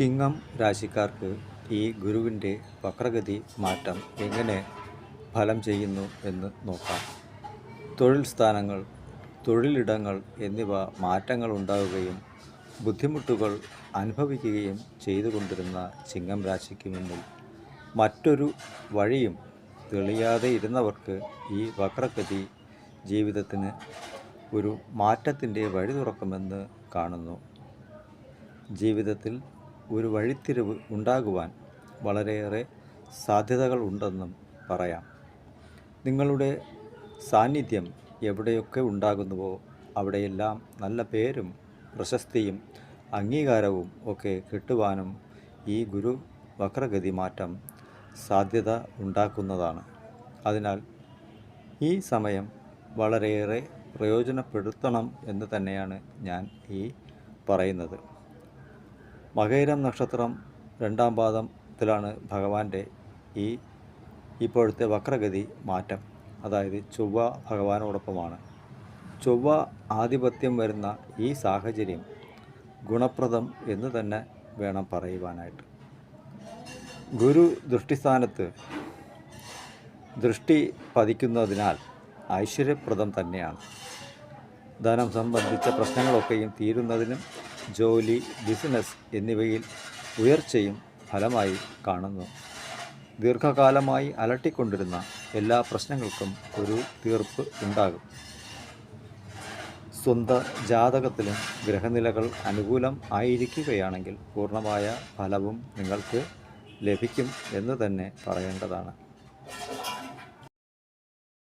ചിങ്ങം രാശിക്കാർക്ക് ഈ ഗുരുവിന്റെ വക്രഗതി മാറ്റം എങ്ങനെ ഫലം ചെയ്യുന്നു എന്ന് നോക്കാം. തൊഴിൽ സ്ഥാനങ്ങൾ തൊഴിലിടങ്ങൾ എന്നിവ മാറ്റങ്ങൾ ഉണ്ടാവുകയും ബുദ്ധിമുട്ടുകൾ അനുഭവിക്കുകയും ചെയ്തുകൊണ്ടിരുന്ന ചിങ്ങം രാശിക്ക് മുന്നിൽ മറ്റൊരു വഴിയും തെളിയാതെ ഇരുന്നവർക്ക് ഈ വക്രഗതി ജീവിതത്തിന് ഒരു മാറ്റത്തിന്റെ വഴി തുറക്കുമെന്ന് കാണുന്നു. ജീവിതത്തിൽ ഒരു വഴിത്തിരിവ് ഉണ്ടാകുവാൻ വളരെയേറെ സാധ്യതകൾ ഉണ്ടെന്നും പറയാം. നിങ്ങളുടെ സാന്നിധ്യം എവിടെയൊക്കെ ഉണ്ടാകുന്നുവോ അവിടെയെല്ലാം നല്ല പേരും പ്രശസ്തിയും അംഗീകാരവും ഒക്കെ കിട്ടുവാനും ഈ ഗുരു വക്രഗതി മാറ്റം സാധ്യത ഉണ്ടാക്കുന്നതാണ്. അതിനാൽ ഈ സമയം വളരെയേറെ പ്രയോജനപ്പെടുത്തണം എന്ന് തന്നെയാണ് ഞാൻ ഈ പറയുന്നത്. മകയിരം നക്ഷത്രം രണ്ടാം പാദത്തിലാണ് ഭഗവാന്റെ ഈ ഇപ്പോഴത്തെ വക്രഗതി മാറ്റം. അതായത് ചൊവ്വ ഭഗവാനോടൊപ്പമാണ്. ചൊവ്വ ആധിപത്യം വരുന്ന ഈ സാഹചര്യം ഗുണപ്രദം എന്ന് തന്നെ വേണം പറയുവാനായിട്ട്. ഗുരു ദൃഷ്ടിസ്ഥാനത്ത് ദൃഷ്ടി പതിക്കുന്നതിനാൽ ഐശ്വര്യപ്രദം തന്നെയാണ്. ധനം സംബന്ധിച്ച പ്രശ്നങ്ങളൊക്കെയും തീരുന്നതിനും ജോലി ബിസിനസ് എന്നിവയിൽ ഉയർച്ചയും ഫലമായി കാണുന്നു. ദീർഘകാലമായി അലട്ടിക്കൊണ്ടിരുന്ന എല്ലാ പ്രശ്നങ്ങൾക്കും ഒരു തീർപ്പ് ഉണ്ടാകും. സ്വന്ത ജാതകത്തിലും ഗ്രഹനിലകൾ അനുകൂലം ആയിരിക്കുകയാണെങ്കിൽ പൂർണമായ ഫലവും നിങ്ങൾക്ക് ലഭിക്കും എന്ന് തന്നെ പറയേണ്ടതാണ്.